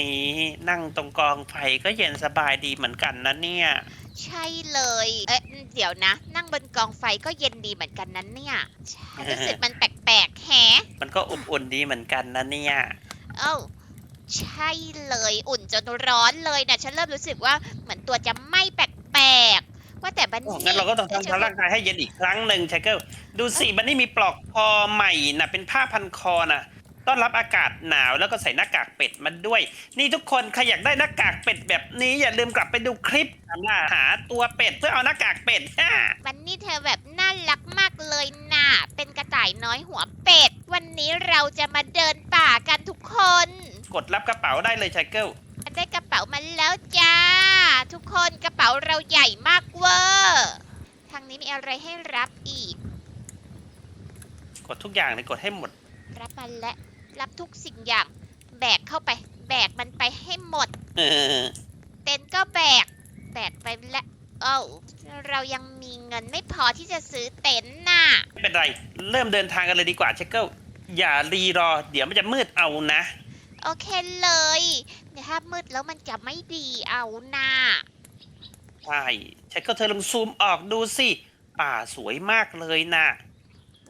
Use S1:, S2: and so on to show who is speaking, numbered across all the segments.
S1: นี้นั่งตรงกองไฟก็เย็นสบายดีเหมือนกันนะเนี่ย
S2: ใช่เลย เอ๊ะเดี๋ยวนะ นั่งบนกองไฟก็เย็นดีเหมือนกันนั้นเนี่ยฉันรู้สึกมันแปลกๆแฮะ
S1: มันก็อุ่นๆดีเหมือนกันนะเนี่ย
S2: เอ้าใช่เลยอุ่นจนร้อนเลยนะฉันเริ่มรู้สึกว่าเหมือนตัวจะไหม้แปลกๆว่าแต่บัน
S1: โอ้
S2: นี่
S1: งั้นเราก็ต้องทำร่างกายให้เย็นอีกครั้งหนึ่งชายเกิลดูสิบันนี่มีปลอกคอใหม่นะเป็นผ้าพันคอนะ ต้อนรับอากาศหนาวแล้วก็ใส่หน้ากากเป็ดมาด้วย นี่ทุกคนใครอยากได้หน้ากากเป็ดแบบนี้อย่าลืมกลับไปดูคลิปนะหาตัวเป็ดเพื่อเอาหน้ากากเป็ดฮ่า
S2: บันนี่เธอแบบน่ารักมากเลยน่ะ เป็นกระต่ายน้อยหัวเป็ด วันนี้เราจะมาเดินป่ากันทุกคน
S1: กดรับกระเป๋าได้เลยชายเกิล
S2: ได้กระเป๋ามาแล้วจ้า ทุกคนกระเป๋าเราใหญ่มากเวอร์ทางนี้มีอะไรให้รับอีก
S1: กดทุกอย่างเลยกดให้หมด
S2: รับมาและ รับทุกสิ่งอย่าง แบกเข้าไป แบกมันไปให้หมด
S1: เออ
S2: เต็นท์ก็แบก แบกไปและเอ้าเรายังมีเงินไม่พอที่จะซื้อเต็นท์น่ะ
S1: ไม่เป็นไร เริ่มเดินทางกันเลยดีกว่าเชคเกิลอย่ารีรอ เดี๋ยวมันจะมืดเอานะ
S2: โอเคเลยเดี๋ยวถ้ามืดแล้วมันจะไม่ดีเอาน่ะ
S1: ใช่เชคเกิลเธอลองซูมออกดูสิ ป่าสวยมากเลยนะ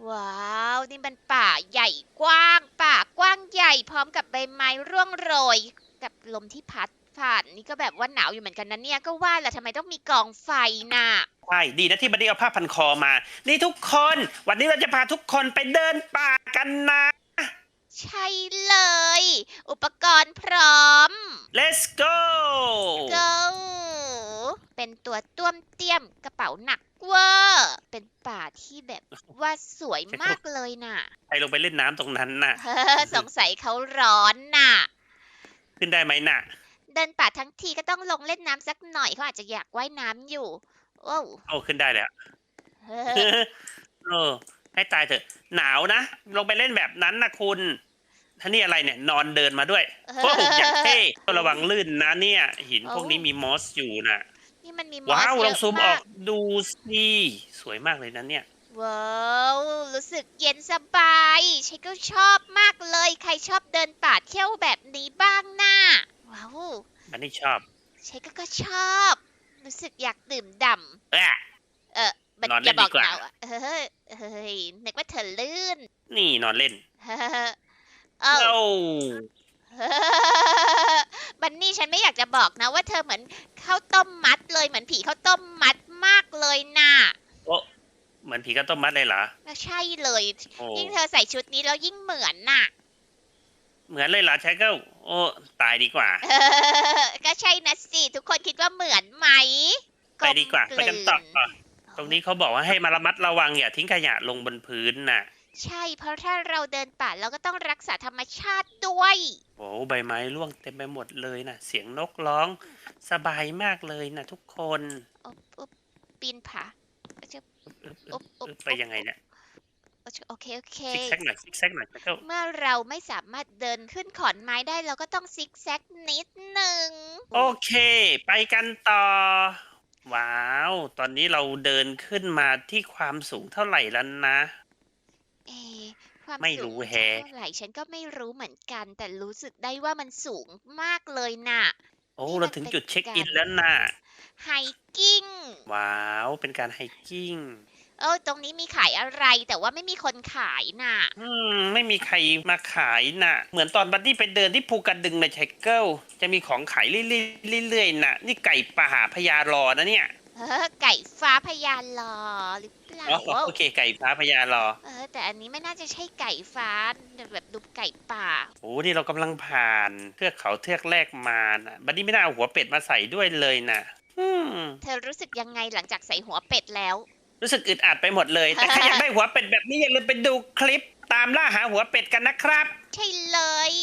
S2: ว้าว นี่มันป่าใหญ่กว้าง ป่ากว้างใหญ่พร้อมกับใบไม้ร่วงโรย กับลมที่พัดผ่านนี่ก็แบบว่าหนาวอยู่เหมือนกันนะเนี่ยก็ว่าแหละทำไมต้องมีกองไฟน่ะ
S1: ใช่ดีนะที่บันดี้เอาผ้าพันคอมา นี่ทุกคน วันนี้เราจะพาทุกคนไปเดินป่ากันนะ
S2: ใช่เลย อุปกรณ์พร้อม
S1: let's go
S2: go เป็นตัวต้วมเตี้ยมกระเป๋าหนักเวอร์เป็นป่าที่แบบว่าสวยมากเลยน่ะ
S1: ใครลงไปเล่นน้ำตรงนั้นน่ะ
S2: เฮ้อสงสัยเขาร้อนน่ะ
S1: ขึ้นได้ไหมน่ะ
S2: เดินป่าทั้งทีก็ต้องลงเล่นน้ำสักหน่อยเขาอาจจะอยากว่ายน้ำอยู่โอ้ว
S1: โอ้ขึ้นได้แล้ว
S2: เฮ้อ
S1: เออ ให้ตายเถอะ หนาวนะ ลงไปเล่นแบบนั้นนะคุณท่านี่อะไรเนี่ย นอนเดินมาด้วย โอ้โหอย่างเท่ก็ระวังลื่นนะเนี่ย หินพวกนี้มีมอสอยู่นะ
S2: นี่มันมีมอ
S1: ว้า
S2: ส
S1: ว
S2: เย
S1: ลอง
S2: อะ
S1: ซูมอ
S2: มา
S1: อกกดูสิสวยมากเลยนะเนี่ย
S2: ว้าวรู้สึกเย็นสบายฉันก็ชอบมากเลย ใครชอบเดินป่าเที่ยวแบบนี้บ้างน่ะว้าว
S1: อันนี้ชอบ
S2: ฉันก็ก็ชอบ รู้สึกอยากดื่มด่
S1: เอ๊ะำ
S2: เออบัด
S1: นอน
S2: อ
S1: เล่
S2: ย่านบอก
S1: ดีกว่า
S2: หนาวอะเฮ้ยเฮ้ยนึกว่าเธอลื่น
S1: นี่นอนเล่น
S2: เฮ้อเอ้า
S1: โอ้
S2: บันนี่ฉันไม่อยากจะบอกนะว่าเธอเหมือนข้าวต้มมัดเลยเหมือนผีข้าวต้มมัดมากเลยน่ะ
S1: โอ้เหมือนผีกระต้มมัดเลยเหรอ
S2: ก็ใช่เลย
S1: โอ้
S2: ยิ่งเธอใส่ชุดนี้แล้วยิ่งเหมือนน่ะ
S1: เหมือนเลยเหรอชายเกิลโอ้ตายดีกว่า
S2: ก็ใช่นะสิ ทุกคนคิดว่าเหมือนไหม
S1: ไปดีกว่า
S2: ลม
S1: ไปกันต่อตรงนี้เขาบอกว่าให้มาระมัดระวังอย่าทิ้งขยะลงบนพื้นน่ะ
S2: ใช่ เพราะถ้าเราเดินป่าเราก็ต้องรักษาธรรมชาติด้วย
S1: โอ้ใบไม้ร่วงเต็มไปหมดเลยนะเสียงนกร้องสบายมากเลยนะทุกคน
S2: อุ๊บอุ๊บปีนผาจะ
S1: อึ๊บ
S2: อุ๊บอุ๊บ
S1: อึ๊บไปยังไงเนี่ย
S2: โอเคโอเค
S1: ซิกแซกหน่อยซิกแซกหน่อยชายเกิล
S2: เมื่อเราไม่สามารถเดินขึ้นขอนไม้ได้เราก็ต้องซิกแซกนิดหนึ่ง
S1: โอเค ไปกันต่อ ว้าว ตอนนี้เราเดินขึ้นมาที่ความสูงเท่าไหร่แล้วนะ
S2: เอะ ความ
S1: ไม่
S2: สู
S1: รู้
S2: ง
S1: แฮะ
S2: เท่าไหร่ฉันก็ไม่รู้เหมือนกัน แต่รู้สึกได้ว่ามันสูงมากเลยน่ะ
S1: โอ้
S2: นี่มัน
S1: เราถึงจุด
S2: เป็น
S1: เช็คอิน
S2: การ
S1: แล้วนะ
S2: ไฮกิ้ง
S1: ว้าว เป็นการไฮกิ้ง
S2: เออตรงนี้มีขายอะไรแต่ว่าไม่มีคนขายน่ะ
S1: อืม ไม่มีใครมาขายน่ะ เหมือนตอนบัดดี้ไปเดินที่ภูกระดึงในไชเกิลจะมีของขายเรื่อยๆเรื่อยๆน่ะ นี่ไก่ป่าพญารอนะเนี่ย
S2: เออไก่ฟ้าพยานลอหรือเปล่า
S1: อ๋อโอเค ไก่ฟ้าพญารอ
S2: เออ แต่อันนี้ไม่น่าจะใช่ไก่ฟ้าแบบดูไก่ป่า
S1: โอ้นี่เรากำลังผ่านเทือกเขาเทือกแรกมาน่ะบัดดี้ไม่น่าเอาหัวเป็ดมาใส่ด้วยเลยน่ะอืม
S2: เธอรู้สึกยังไงหลังจากใส่หัวเป็ดแล้ว
S1: รู้สึกอึดอัดไปหมดเลย แต่ใครอยากได้หัวเป็ดแบบนี้อย่าลืมไปดูคลิป ตามล่าหาหัวเป็ดกันนะครับ
S2: ใช่เลย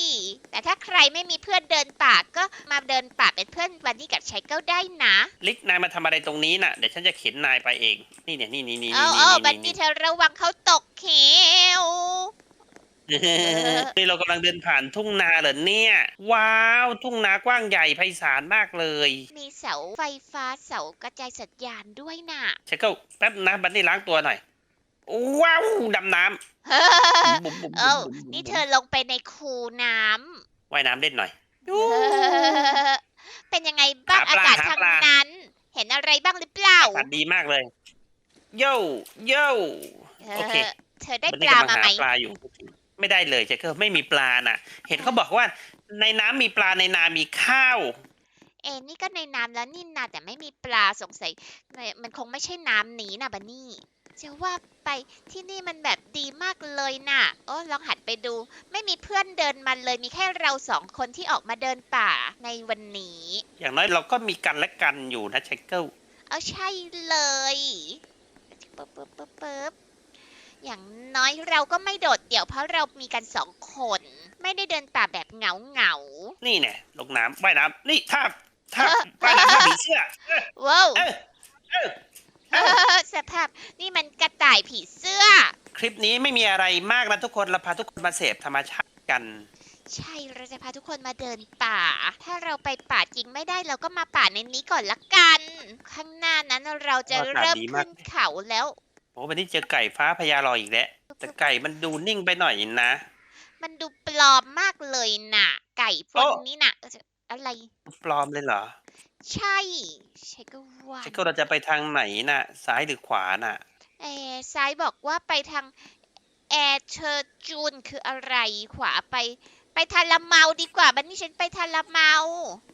S2: แต่ถ้าใครไม่มีเพื่อนเดินป่าก็มาเดินป่าเป็นเพื่อนวันนี้กับชายเก้าได้นะ
S1: ลิกนายมาทำอะไรตรงนี้น่ะ เดี๋ยวฉันจะเข็นนายไปเอง นี่เนี่ยนี่นี่นี่
S2: เอา
S1: นี่
S2: เอา
S1: นี่
S2: บันนี่เธอระวังเขาตกเขว
S1: นี่เรากำลังเดินผ่านทุ่งนาเหรอเนี่ย ว้าว ทุ่งนากว้างใหญ่ไพศาลมากเลย
S2: มีเสาไฟฟ้าเสากระจายสัญญาณด้วยน่ะ
S1: เช็คเกิลแป๊บนะบันนี่ล้างตัวหน่อย ว้าวดำน้ำบุ๋มบุ๋มบุ๋ม
S2: เอ้า
S1: บุ๋มบุ๋ม
S2: นี่เธอลงไปในคูน้ำ
S1: ว่ายน้ำเล่นหน่อย
S2: เป็นยังไงบ้าง
S1: หา
S2: อา
S1: ปลากา
S2: ศ
S1: หา
S2: ทาง
S1: ปลา
S2: นั้น เห็นอะไรบ้างหรือเปล่า
S1: อากาศดีมากเลยโย่โย่ โอเค
S2: เออเธอได้
S1: บัน
S2: ป
S1: นี่
S2: ลากำ
S1: ลัง
S2: มาไหม
S1: หาปลาอยู่ ไม่ได้เลยเช็คเกิลไม่มีปลาน่ะ เห็นเขาบอกว่า ในน้ำมีปลาในนามีข้าว
S2: เอ็นี่ก็ในน้ำแล้วนี่นาแต่ไม่มีปลาสงสัย มันคงไม่ใช่น้ำนี้นะบันนี่ จะว่าไปที่นี่มันแบบดีมากเลยน่ะ โอ้ลองหันไปดู ไม่มีเพื่อนเดินมาเลยมีแค่เราสองคนที่ออกมาเดินป่าในวันนี้
S1: อย่างน้อยเราก็มีกันและกันอยู่นะเช็คเกิล
S2: เอาใช่เลยปึ๊บปึ๊บปึ๊บปึ๊บอย่างน้อยเราก็ไม่โดดเดี่ยวเพราะเรามีกันสองคน ไม่ได้เดินป่าแบบเหงาเหงา
S1: นี่เนี่ยลงน้ำว่ายน้ำนี่ท่าท่าว่ายน้ำท่าผีเสื้อเออ
S2: ๆว้าว
S1: เออเออเออ
S2: สภาพนี่มันกระต่ายผีเสื้อ
S1: คลิปนี้ไม่มีอะไรมากนะทุกคนเราพาทุกคนมาเสพธรรมชาติกัน
S2: ใช่เราจะพาทุกคนมาเดินป่า ถ้าเราไปป่าจริงไม่ได้เราก็มาป่าในนี้ก่อนละกัน ข้างหน้านั้นเราจะ
S1: อากาศ
S2: เริ่ม
S1: ดีมาก
S2: ขึ้นเขาแล้ว
S1: โอ้วันนี้เจอไก่ฟ้าพญาลอยอีกแล้วแต่ไก่มันดูนิ่งไปหน่อยนะ
S2: มันดูปลอมมากเลยน่ะ ไก่พวก
S1: โอ๊ะ
S2: นี้น่ะเอ่ออะไร
S1: ปลอมเลยเหรอ
S2: ใช่ใช่ก็ว่า
S1: เช็คก็เราจะไปทางไหนน่ะ ซ้ายหรือขวาน่ะ
S2: เออซ้ายบอกว่าไปทางแอร์เชอร์จูนคืออะไรขวาไป ไปทาราเมาดีกว่าบันนี้ฉันไปทาราเมา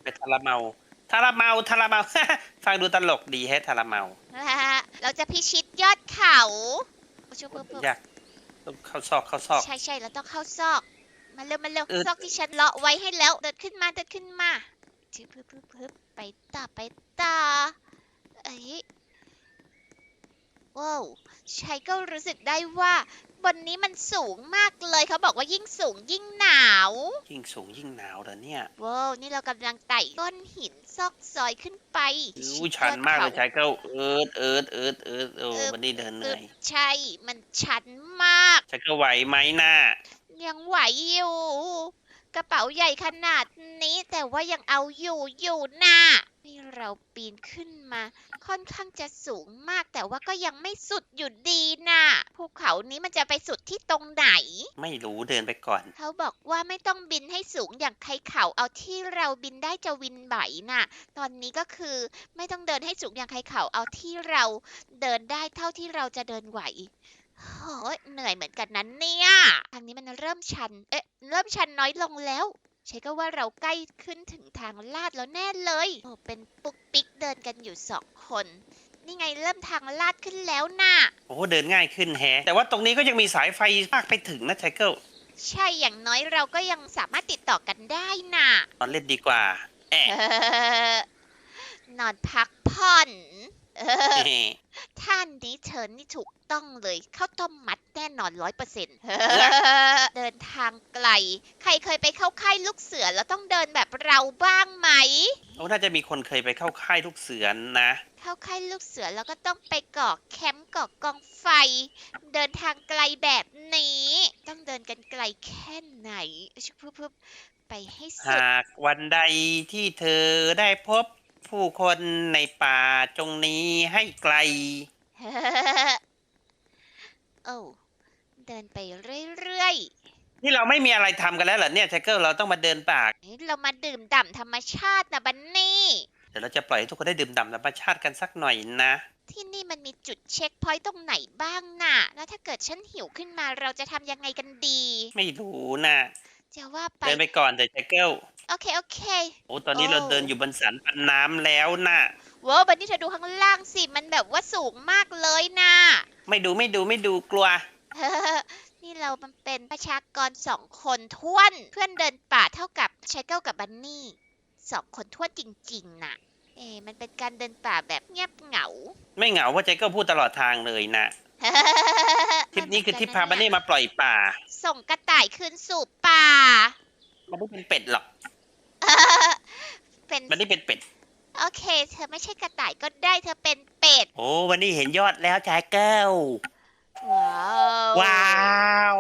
S1: ไปทาราเมาทาราเมาทาราเมา ฟังดูตลกดีแฮะทาราเมา
S2: นะฮะเราจะพิชิตยอดเขาโอ้ชุบปุ๊บปุ๊บ
S1: ยากต้องเข้าซอกเข้าซอก
S2: ใช่ใช่เราต้องเข้าซอก มาเร็วมาเร็ว
S1: เออ
S2: ซอกที่ฉันเลาะไว้ให้แล้ว เดินขึ้นมาเดินขึ้นมา ชึบพึบพึบพึบไปต่อไปต่อเอ้ยว้าวชัยก็รู้สึกได้ว่า บนนี้มันสูงมากเลยเขาบอกว่ายิ่งสูงยิ่งหนาว
S1: ยิ่งสูงยิ่งหนาวเหรอเนี่ย
S2: ว้าวนี่เรากำลังไต่ก้อนหินซอกซอยขึ้นไป
S1: อู้ชันมากเลย
S2: ชิ
S1: ชา
S2: ด
S1: ยเกิลเอิร์ดเอิร์ดเอิร์ดเอิร์ดโอ้
S2: เอิร์ธ
S1: วันนี้เดินเห
S2: ยอด
S1: นื่
S2: เขา
S1: อย
S2: ใช่มันชันมาก
S1: ชายเกิลไหวไหมน่า
S2: ยังไหวอยู่ กระเป๋าใหญ่ขนาดนี้แต่ว่ายังเอาอยู่อยู่น่ะนี่เราปีนขึ้นมา ค่อนข้างจะสูงมากแต่ว่าก็ยังไม่สุดอยู่ดีน่ะภูเขานี้มันจะไปสุดที่ตรงไหน
S1: ไม่รู้เดินไปก่อน
S2: เขาบอกว่าไม่ต้องบินให้สูงอย่างใครเขาเอาที่เราบินได้จะวินไหวน่ะ ตอนนี้ก็คือไม่ต้องเดินให้สูงอย่างใครเขาเอาที่เราเดินได้เท่าที่เราจะเดินไหว โอ้ยเหนื่อยเหมือนกันนั้นเนี่ย ทางนี้มันเริ่มชัน เอ๊ะ เริ่มชันน้อยลงแล้ว ใช่ก็ว่าเราใกล้ขึ้นถึงทางลาดแล้วแน่เลย โอ้ เป็นปุ๊กปิ๊กเดินกันอยู่สองคน นี่ไงเริ่มทางลาดขึ้นแล้วน่ะ
S1: โอ้เดินง่ายขึ้นแฮะแต่ว่าตรงนี้ก็ยังมีสายไฟมากไปถึงนะชายเกิล
S2: ใช่ อย่างน้อยเราก็ยังสามารถติดต่อกันได้น่ะ
S1: นอนเล่นดีกว่า แอะ
S2: เออนอนพัก ผ่อนเออท่านนี้เธอนี่ถูกต้องเลยข้าวต้มมัดแน่นอนร้อยเปอร์เซ็นต์เดินทางไกล ใครเคยไปเข้าค่ายลูกเสือแล้วต้องเดินแบบเราบ้างไหม
S1: โอ้น่าจะมีคนเคยไปเข้าค่ายลูกเสือนนะ
S2: เข้าค่ายลูกเสือแล้วก็ต้องไปก่อแคมป์ก่อกองไฟ เดินทางไกลแบบนี้ ต้องเดินกันไกลแค่ไหนชุบพึบๆไปให้สุด
S1: หากวันใดที่เธอได้พบ ผู้คนในป่าจงหนี้ให้ไกล
S2: โอ้เดินไปเรื่อย
S1: นี่เราไม่มีอะไรทำกันแล้วเหรอเนี่ยชายเกิลเราต้องมาเดินป่า
S2: ๆนี่เรามาดื่มด่ำธรรมชาตินะบันนี่
S1: เดี๋ยวเราจะปล่อยให้ทุกคนได้ดื่มด่ำธรรมชาติกันสักหน่อยนะ
S2: ที่นี่มันมีจุดเช็คพอยต์ตรงไหนบ้างน่ะ แล้วถ้าเกิดฉันหิวขึ้นมาเราจะทำยังไงกันดี
S1: ไม่รู้นะ
S2: จะว่าไป
S1: เดินไปก่อนเดี๋ยวชายเกิล
S2: โอเค โอเค
S1: โอ้ตอนนี้
S2: โอ้
S1: เราเดินอยู่บนสันปันน้ำแล้วนะ
S2: ว้าวบันนี่เธอดูข้างล่างสิ มันแบบว่าสูงมากเลยน่ะ
S1: ไม่ดูไม่ดูไม่ดูกลัว
S2: นี่เรามันเป็นประชากรสองคนท้วน เพื่อนเดินป่าเท่ากับชายเกิลกับบันนี่สองคนท้วนจริงๆน่ะ เอ๊ะมันเป็นการเดินป่าแบบเงียบเหงา
S1: ไม่เหงาเพราะชายเกิลพูดตลอดทางเลยนะทริปนี้คือทริปพาบันนี่มาปล่อยป่า
S2: ส่งกระต่ายคืนสู่ป่า
S1: มันไม่เป็นเป็ดหรอก
S2: เป็น
S1: บันนี่เป็นเป็ด
S2: โอเค เธอไม่ใช่กระต่ายก็ได้ เธอเป็นเป็ด
S1: โอ้วันนี้เห็นยอดแล้วแจ็คเกิล
S2: ว้าว
S1: ว้าว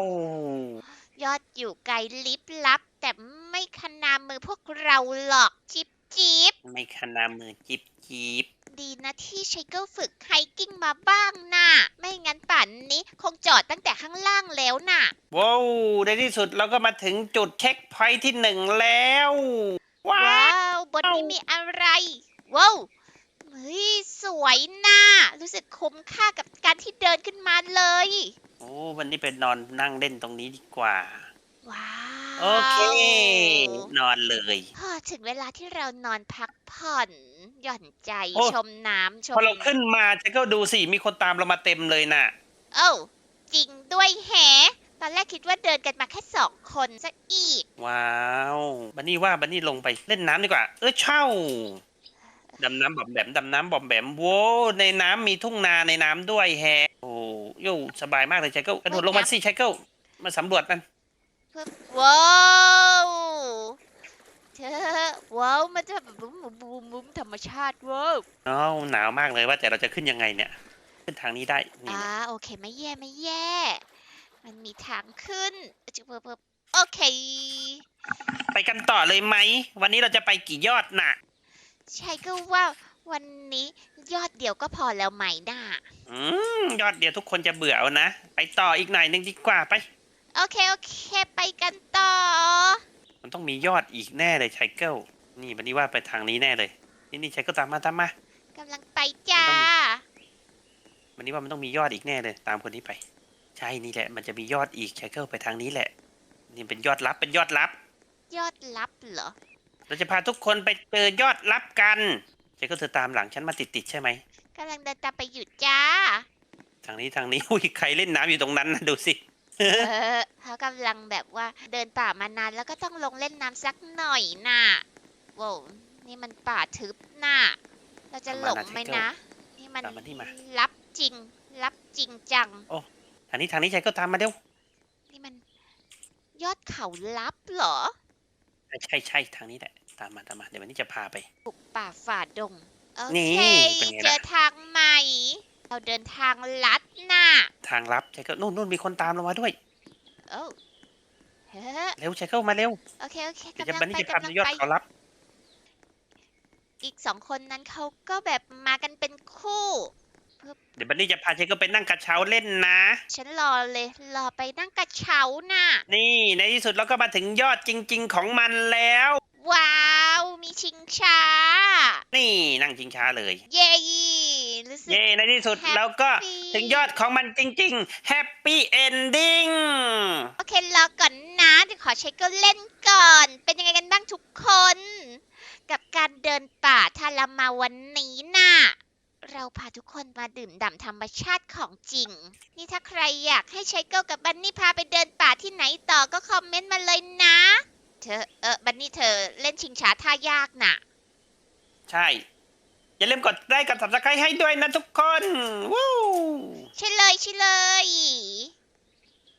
S2: ยอดอยู่ไกลลิบลับ แต่ไม่ขนามือพวกเราหรอกจิบจิบ
S1: ไม่ขนามือจิบจิบ
S2: ดีนะที่ไชเกิลฝึกไฮกิ้งมาบ้างน่ะ ไม่งั้นป่านนี้คงจอดตั้งแต่ข้างล่างแล้วน่ะ
S1: ว้าวในที่สุดเราก็มาถึงจุดเช็คพอยท์ที่หนึ่งแล้ว ว้า
S2: ว้าววบนนี้มีอะไร ว้าวเฮ้ยสวยน่ะ รู้สึกคุ้มค่ากับการที่เดินขึ้นมาเลย
S1: โอ้วันนี้เป็นนอนนั่งเล่นตรงนี้ดีกว่า
S2: ว้าว
S1: โอเค นอนเลย
S2: พอถึงเวลาที่เรานอนพัก ผ่อนหย่อนใจ
S1: โอ้
S2: ชมน้ำชม
S1: พอเราขึ้นมาแจ็คเกิลดูสิมีคนตามเรามาเต็มเลยน่ะ
S2: เอ้าจริงด้วยแฮะตอนแรกคิดว่าเดินกันมาแค่สองคนซะอีก
S1: ว้าวบันนี่ว่าบันนี่ลงไปเล่นน้ำดีกว่า เออเช่าดำน้ำบอมแบมดำน้ำบอมแบมโว้ในน้ำมีทุ่งนาในน้ำด้วยแฮะโอ้โย่สบายมากเลยชายเกิลกระโดดลงมาสิชายเกิลมาสำรวจมัน
S2: ว้าว เธอว้าวมันจะแบบบุ้มบุ้มบุ้มบุ้มธรรมชาติว้าว
S1: อ้าวหนาวมากเลยว่าแต่เราจะขึ้นยังไงเนี่ย ขึ้นทางนี้ได้นี่
S2: อ่า
S1: นะ
S2: โอเคไม่แย่ไม่แย่ มันมีทางขึ้นจะเพิ่มเพิ่มโอเค
S1: ไปกันต่อเลยไหม วันนี้เราจะไปกี่ยอดน่ะ
S2: ใช่ก็ว่าวันนี้ยอดเดียวก็พอแล้วไหมน่ะ
S1: อืมยอดเดียวทุกคนจะเบื่อเอานะ ไปต่ออีกหน่อยหนึ่งดีกว่าไป
S2: โอเค โอเค ไปกันต่อ
S1: มันต้องมียอดอีกแน่เลยชายเกิลนี่วันนี้ว่าไปทางนี้แน่เลย นี่นี่ชายเกิลตามมาตามมา
S2: กำลังไปจ้า
S1: วันนี้ว่ามันต้องมียอดอีกแน่เลย ตามคนนี้ไป ใช่นี่แหละ มันจะมียอดอีกชายเกิลไปทางนี้แหละ นี่เป็นยอดลับเป็นยอดลับ
S2: ยอดลับเหรอ
S1: เราจะพาทุกคนไปเจอยอดลับกันชายเกิลเธอตามหลังฉันมาติดติดๆใช่ไหม
S2: กำลังเดินตามไปอยู่จ้า
S1: ทางนี้ทางนี้อุ้ยใครเล่นน้ำอยู่ตรงนั้นนะดูสิ
S2: เออเขากำลังแบบว่าเดินป่ามานานแล้วก็ต้องลงเล่นน้ำสักหน่อยน่ะโว้วนี่มันป่าทึบน่ะเราจะหลงไหมนะ นี่มัน
S1: ตามมานี่มา
S2: ลับจริง ลับจริงจัง
S1: ทางนี้ทางนี้ชายเกิลตามมาเร็ว
S2: นี่มันยอดเขาลับเหรอ
S1: ใช่ใช่ใช่ทางนี้แหละตามมาตามมาเดี๋ยววันนี้จะพาไป
S2: บุกป่าฝ่าดง โอ
S1: นี่
S2: เค
S1: เป็นไงล่ะ
S2: เจอทางใหม่ เราเดินทางลัดน่ะ
S1: ทางลับชายเกิลนู่นนู่นมีคนตามเรามาด้วย
S2: โอ้เฮ้อ
S1: เร็วชายเกิลมาเร็ว
S2: โอเคโอเค
S1: เดี๋ยว
S2: กำ
S1: จะ
S2: ลัง
S1: วันนี้
S2: ไป
S1: จะพากำไป
S2: ลัง
S1: ยอด
S2: ไป
S1: เขาลับ
S2: อีกสองคนนั้นเขาก็แบบมากันเป็นคู่
S1: เดี๋ยวบันนี่จะพาชายเกิลไปนั่งกระเช้าเล่นนะ
S2: ฉันรอเลยรอไปนั่งกระเช้าน่ะ
S1: นี่ในที่สุดเราก็มาถึงยอดจริง ๆ ของมันแล้ว
S2: ว้าว มีชิงช้า
S1: นี่นั่งชิงช้าเลย
S2: เย้รู้สึก
S1: เย่ในที่สุด
S2: Happy
S1: เราก็ถึงยอดของมันจริงๆ Happy Ending
S2: โอเครอก่อนนะเดี๋ยวขอเช็คก็เล่นก่อน เป็นยังไงกันบ้างทุกคน กับการเดินป่าทารามาวันนี้น่ะ เราพาทุกคนมาดื่มด่ำธรรมชาติของจริง นี่ถ้าใครอยากให้ใช้เกิลกับบันนี่พาไปเดินป่าที่ไหนต่อก็คอมเมนต์มาเลยนะ เธอ เออบันนี่เธอเล่นชิงช้าท่ายากน่ะ
S1: ใช่ อย่าลืมกดไลค์กด subscribe ให้ด้วยนะทุกคน วู้
S2: ใช่เลยใช่เลย